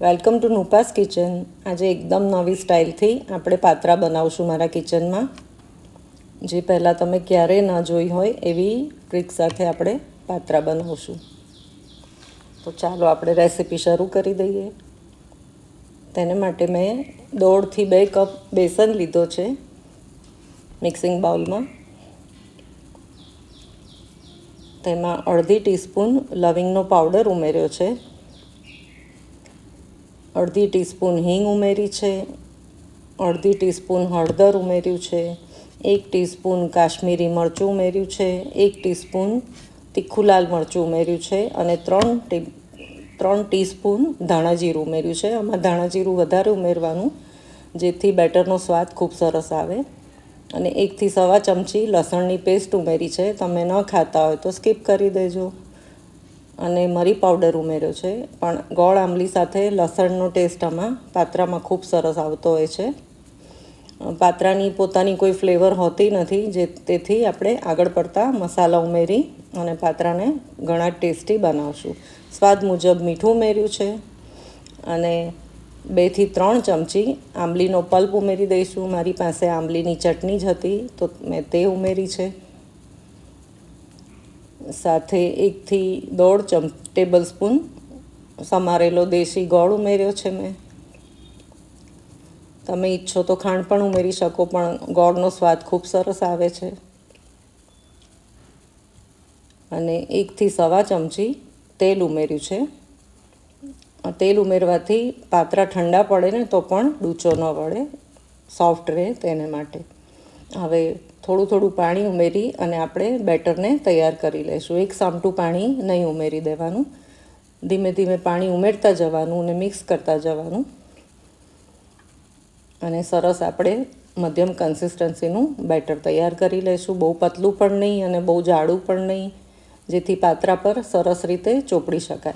Welcome to નુપાસ kitchen. આજે એકદમ નવી સ્ટાઇલથી આપણે પાત્રા બનાવશું મારા કિચનમાં. જે પહેલાં તમે ક્યારેય ન જોઈ હોય એવી ટ્રીક સાથે આપણે પાત્રા બનાવશું. તો ચાલો આપણે રેસીપી શરૂ કરી દઈએ. તેને માટે મેં દોઢથી બે કપ બેસન લીધો છે મિક્સિંગ બાઉલમાં. તેમાં અડધી ટીસ્પૂન લવિંગનો પાવડર ઉમેર્યો છે. અડધી ટીસ્પૂન હિંગ ઉમેરી છે, અડધી ટીસ્પૂન હળદર ઉમેર્યું છે, એક ટીસ્પૂન કાશ્મીરી મરચું ઉમેર્યું છે, એક ટીસ્પૂન તીખું લાલ મરચું ઉમેર્યું છે અને ત્રણ ત્રણ ટીસ્પૂન ધાણાજીરું ઉમેર્યું છે. આમાં ધાણાજીરું વધારે ઉમેરવાનું, જેથી બેટરનો સ્વાદ ખૂબ સરસ આવે. અને એકથી સવા ચમચી લસણની પેસ્ટ ઉમેરી છે. તમે ન ખાતા હોય તો સ્કીપ કરી દેજો. અને મરી પાવડર ઉમેર્યો છે. પણ ગોળ આંબલી સાથે લસણનો ટેસ્ટ આમાં પાત્રામાં ખૂબ સરસ આવતો હોય છે. પાત્રાની પોતાની કોઈ ફ્લેવર હોતી નથી, જે તેથી આપણે આગળ પડતા મસાલા ઉમેરી અને પાત્રાને ઘણા ટેસ્ટી બનાવશું. સ્વાદ મુજબ મીઠું ઉમેર્યું છે અને બેથી ત્રણ ચમચી આંબલીનો પલ્પ ઉમેરી દઈશું. મારી પાસે આંબલીની ચટણી જ હતી, તો મેં તે ઉમેરી છે. સાથે એકથી દોઢ ચમ ટેબલ સ્પૂન સમારેલો દેશી ગોળ ઉમેર્યો છે મેં. તમે ઈચ્છો તો ખાંડ પણ ઉમેરી શકો, પણ ગોળનો સ્વાદ ખૂબ સરસ આવે છે. અને એકથી સવા ચમચી તેલ ઉમેર્યું છે. તેલ ઉમેરવાથી પાત્રા ઠંડા પડે ને તો પણ ડૂચો ન વળે, સોફ્ટ રહે તેને માટે. હવે થોડું થોડું પાણી ઉમેરી અને આપણે બેટરને તૈયાર કરી લઈશું. એક સામટું પાણી નહીં ઉમેરી દેવાનું. ધીમે ધીમે પાણી ઉમેરતા જવાનું અને મિક્સ કરતા જવાનું. અને સરસ આપણે મધ્યમ કન્સિસ્ટન્સીનું બેટર તૈયાર કરી લઈશું. બહુ પતલું પણ નહીં અને બહુ જાડું પણ નહીં, જેથી પાત્રા પર સરસ રીતે ચોપડી શકાય.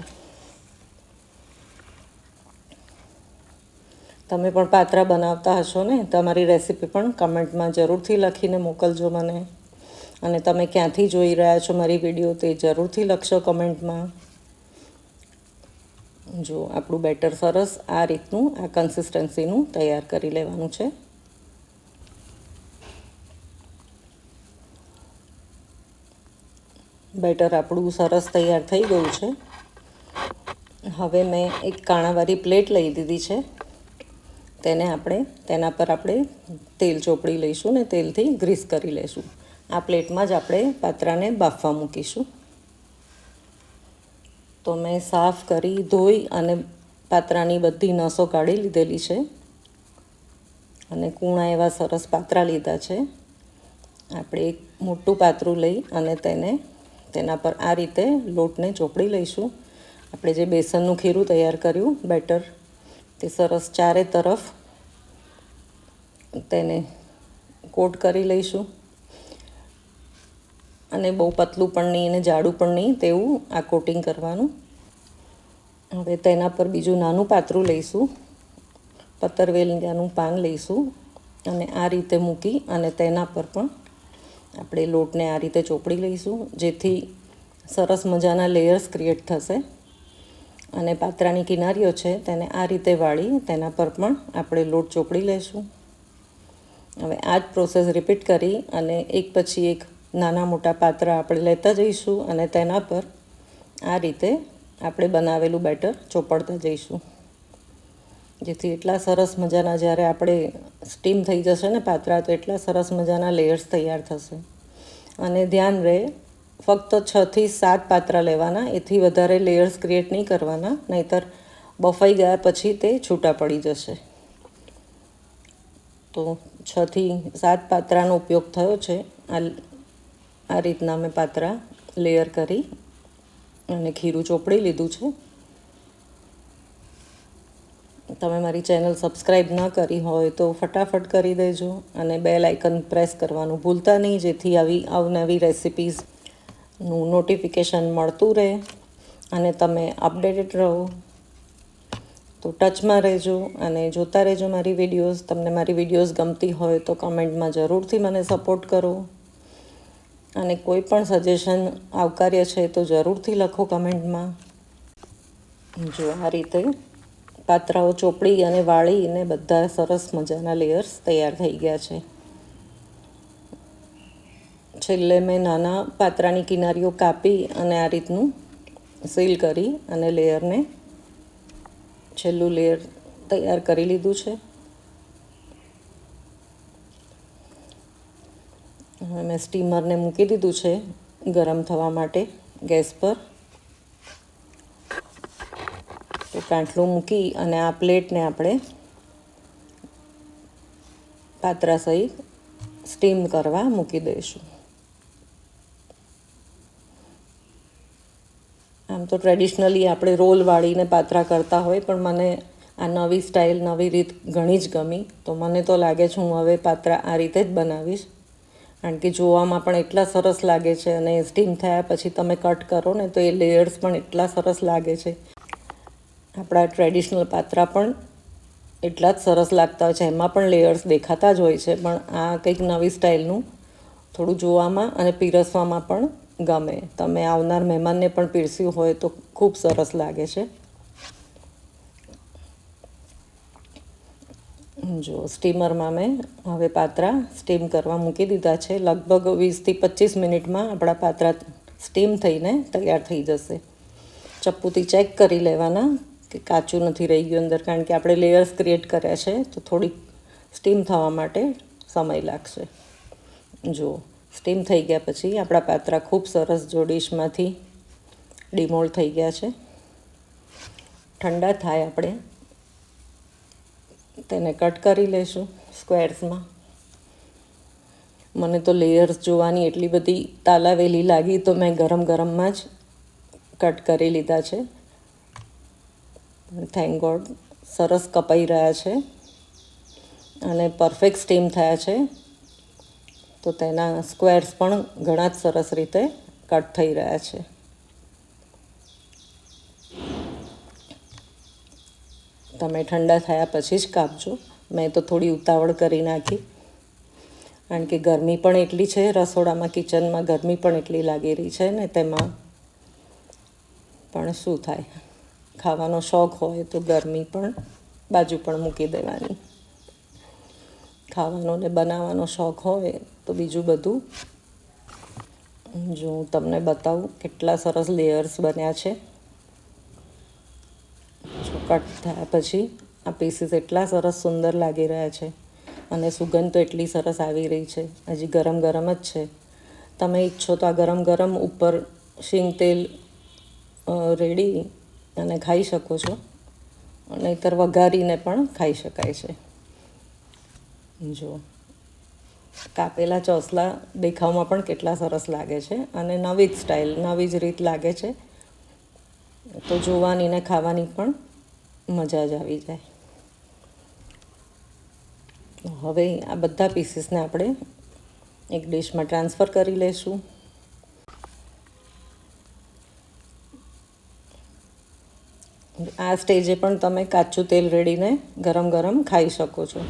તમે પણ પાત્રા બનાવતા હશો ને, તમારી રેસીપી પણ કમેન્ટમાં જરૂરથી લખીને મોકલજો મને. અને તમે ક્યાંથી જોઈ રહ્યા છો મારી વીડિયો તે જરૂરથી લખશો કમેન્ટમાં. જો, આપણું બેટર સરસ આ રીતનું, આ કન્સિસ્ટન્સીનું તૈયાર કરી લેવાનું છે. બેટર આપણું સરસ તૈયાર થઈ ગયું છે. હવે મેં એક કાણાવાળી પ્લેટ લઈ દીધી છે. તેને આપણે, તેના પર આપણે તેલ ચોપડી લઈશું ને તેલથી ગ્રીસ કરી લઈશું. આ પ્લેટમાં જ આપણે પાત્રાને બાફવા મૂકીશું. તો મેં સાફ કરી, ધોઈ અને પાત્રાની બધી નસો કાઢી લીધેલી છે. અને કૂણા એવા સરસ પાત્રા લીધા છે. આપણે એક મોટું પાત્રું લઈ અને તેને, તેના પર આ રીતે લોટને ચોપડી લઈશું. આપણે જે બેસનનું ખીરું તૈયાર કર્યું, બેટર તે સરસ ચારે તરફ તેને કોટ કરી લઈશું. અને બહુ પતલું પણ નહીં અને જાડું પણ નહીં તેવું આ કોટિંગ કરવાનું. હવે તેના પર બીજું નાનું પાતરું લઈશું. પતરવેલિયાનું પાન લઈશું અને આ રીતે મૂકી અને તેના પર પણ આપણે લોટને આ રીતે ચોપડી લઈશું, જેથી સરસ મજાના લેયર્સ ક્રિએટ થશે. અને પાત્રાની કિનારીઓ છે તેને આ રીતે વાળી, તેના પર પણ આપણે લોટ ચોપડી લઈશું હવે આ જ પ્રોસેસ રિપીટ કરી અને એક પછી એક નાના મોટા પાત્ર આપણે લેતા જઈશું અને તેના પર આ રીતે આપણે બનાવેલું બેટર ચોપડતા જઈશું. જેથી એટલા સરસ મજાના જ્યારે આપણે સ્ટીમ થઈ જશે ને પાત્રા, તો એટલા સરસ મજાના લેયર્સ તૈયાર થશે. અને ધ્યાન રહે ફક્ત છથી સાત પાત્રા લેવાના, એથી વધારે લેયર્સ ક્રિએટ નહીં કરવાના, નહીતર બફાઈ ગયા પછી તે છૂટા પડી જશે. તો છથી સાત પાત્રાનો ઉપયોગ થયો છે. આ આ રીતના મેં પાત્રા લેયર કરી અને ખીરું ચોપડી લીધું છે. તમે મારી ચેનલ સબસ્ક્રાઈબ ન કરી હોય તો ફટાફટ કરી દેજો અને બેલ આઇકન પ્રેસ કરવાનું ભૂલતા નહીં, જેથી આવી અવનવી રેસિપીઝનું નોટિફિકેશન મળતું રહે અને તમે અપડેટેડ રહો, તો ટચમાં રહેજો અને જોતા રહેજો મારી વિડીયોઝ તમને મારી વિડીયોઝ ગમતી હોય તો કમેન્ટમાં જરૂરથી મને સપોર્ટ કરો. અને કોઈ પણ સજેશન આવકાર્ય છે તો જરૂરથી લખો કમેન્ટમાં જો આ રીતે પાત્રાઓ ચોપડી અને વાળીને બધા સરસ મજાના લેયર્સ તૈયાર થઈ ગયા છે. છેલ્લે મેં નાના પાત્રાની કિનારીઓ કાપી અને આ રીતનું સીલ કરી અને લેયરને છેલ્લું લેયર તૈયાર કરી લીધું છે. હવે મેં સ્ટીમરને મૂકી દીધું છે ગરમ થવા માટે ગેસ પર. તો કાંઠલું મૂકી અને આ પ્લેટને આપણે પાત્રા સહિત સ્ટીમ કરવા મૂકી દઈશું. આમ તો ટ્રેડિશનલી આપણે રોલ વાળીને પાત્રા કરતા હોય, પણ મને આ નવી સ્ટાઇલ નવી રીત ઘણી જ ગમી. તો મને તો લાગે છે હું હવે પાત્રા આ રીતે જ બનાવીશ. કારણ કે જોવામાં પણ એટલા સરસ લાગે છે અને સ્ટીમ થયા પછી તમે કટ કરો ને તો એ લેયર્સ પણ એટલા સરસ લાગે છે. આપણા ટ્રેડિશનલ પાત્રા પણ એટલા જ સરસ લાગતા હોય છે. એમાં પણ લેયર્સ દેખાતા જ હોય છે. પણ આ કંઈક નવી સ્ટાઇલનું થોડું જોવામાં અને પીરસવામાં પણ ગમે. તમે આવનાર મહેમાનને પણ પીરસ્યું હોય તો ખૂબ સરસ લાગે છે. જો, સ્ટીમરમાં મેં હવે પાત્રા સ્ટીમ કરવા મૂકી દીધા છે. લગભગ વીસથી પચીસ મિનિટમાં આપણા પાત્રા સ્ટીમ થઈને તૈયાર થઈ જશે. ચપ્પુથી ચેક કરી લેવાના કે કાચું નથી રહી ગયું અંદર, કારણ કે આપણે લેયર્સ ક્રિએટ કર્યા છે, તો થોડીક સ્ટીમ થવા માટે સમય લાગશે. જો સ્ટીમ થઈ ગયા પછી આપણા પાત્રા ખૂબ સરસ જો ડીશમાંથી ડિમોલ થઈ ગયા છે. ઠંડા થાય આપણે. તેને કટ કરી લઈશું સ્ક્વેર્સમાં. મને તો લેયર્સ જોવાની એટલી બધી તાલાવેલી લાગી તો મેં ગરમ ગરમમાં જ કટ કરી લીધા છે. થેન્ક ગોડ સરસ કપાઈ રહ્યા છે. અને પરફેક્ટ સ્ટીમ થયા છે. તો તેના સ્ક્વેર્સ પણ ઘણા જ સરસ રીતે કટ થઈ રહ્યા છે. તમે ઠંડા થયા પછી જ કાપજો. મેં તો થોડી ઉતાવળ કરી નાખી. કારણ કે ગરમી પણ એટલી છે, રસોડામાં કિચનમાં ગરમી પણ એટલી લાગી રહી છે ને તેમાં. પણ શું થાય? ખાવાનો શોખ હોય તો ગરમી પણ બાજુ પણ મૂકી દેવાની. ખાવાનો ને બનાવવાનો શોખ હોય તો બીજું બધું. જો હું તમને બતાવું કેટલા સરસ લેયર્સ બન્યા છે. કટ થયા પછી આ પીસીસ એટલા સરસ સુંદર લાગી રહ્યા છે અને સુગંધ તો એટલી સરસ આવી રહી છે. હજી ગરમ ગરમ જ છે. તમે ઈચ્છો તો આ ગરમ ગરમ ઉપર શીંગ તેલ રેડી અને ખાઈ શકો છો. નહીંતર વઘારીને પણ ખાઈ શકાય છે. જો. કાપેલા ચોસલા દેખાવમાં પણ કેટલા સરસ લાગે છે અને નવી જ સ્ટાઇલ નવી જ રીત લાગે છે. તો જોવાની ને ખાવાની પણ મજા જ આવી જાય. હવે આ બધા પીસીસને આપણે એક ડિશમાં ટ્રાન્સફર કરી લઈશું આ સ્ટેજે પણ તમે કાચું તેલ રેડીને ગરમ ગરમ ખાઈ શકો છો.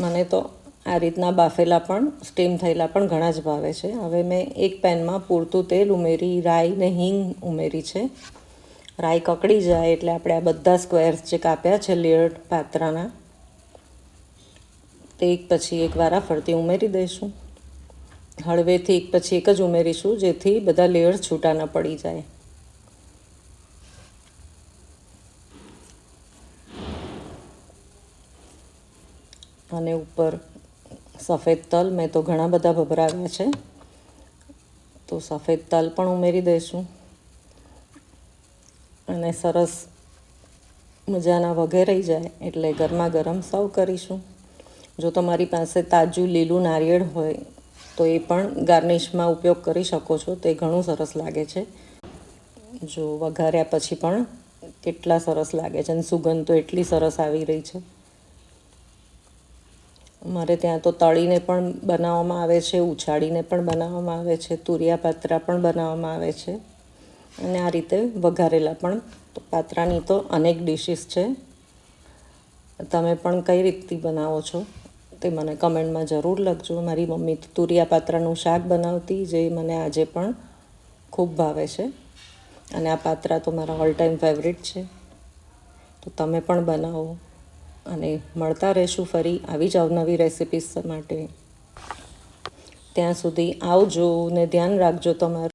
મને તો આ રીતના બાફેલા પણ સ્ટીમ થયેલા પણ ઘણા જ ભાવે છે. હવે મેં એક પેનમાં પૂરતું તેલ ઉમેરી, રાઈ ને હિંગ ઉમેરી છે. રાઈ કકડી જાય એટલે આપણે આ બધા સ્ક્વેર્સ જે કાપ્યા છે લેયર પાત્રાના, તે એક પછી એક વારા ફરતી ઉમેરી દઈશું. હળવેથી એક પછી એક જ ઉમેરીશું, જેથી બધા લેયર્સ છૂટા ન પડી જાય. અને ઉપર સફેદ તલ. મેં તો ઘણા બધા ભભરાવ્યા છે. તો સફેદ તલ પણ ઉમેરી દઈશું. અને સરસ મજાના વઘેરાઈ જાય એટલે ગરમા ગરમ સર્વ કરીશું. જો તમારી પાસે તાજું લીલું નારિયેળ હોય, તો એ પણ ગાર્નિશમાં ઉપયોગ કરી શકો છો. તે ઘણું સરસ લાગે છે. જો વઘાર્યા પછી પણ કેટલા સરસ લાગે છે અને સુગંધ તો એટલી સરસ આવી રહી છે. મારે ત્યાં તો તળીને પણ બનાવવામાં આવે છે, ઉછાળીને પણ બનાવવામાં આવે છે તુરિયા પાત્રા પણ બનાવવામાં આવે છે. અને આ રીતે વઘારેલા પણ પાત્રાની તો અનેક ડિશિસ છે. તમે પણ કઈ રીતથી બનાવો છો તે મને કમેન્ટમાં જરૂર લખજો. મારી મમ્મી તુરિયા પાત્રાનું શાક બનાવતી, જે મને આજે પણ ખૂબ ભાવે છે. અને આ પાત્રા તો મારા ઓલ ટાઈમ ફેવરિટ છે. તો તમે પણ બનાવો. અને મળતા રહેશું ફરી આવી જ અવનવી રેસિપીસ માટે. ત્યાં સુધી આવજો ને ધ્યાન રાખજો તમારું.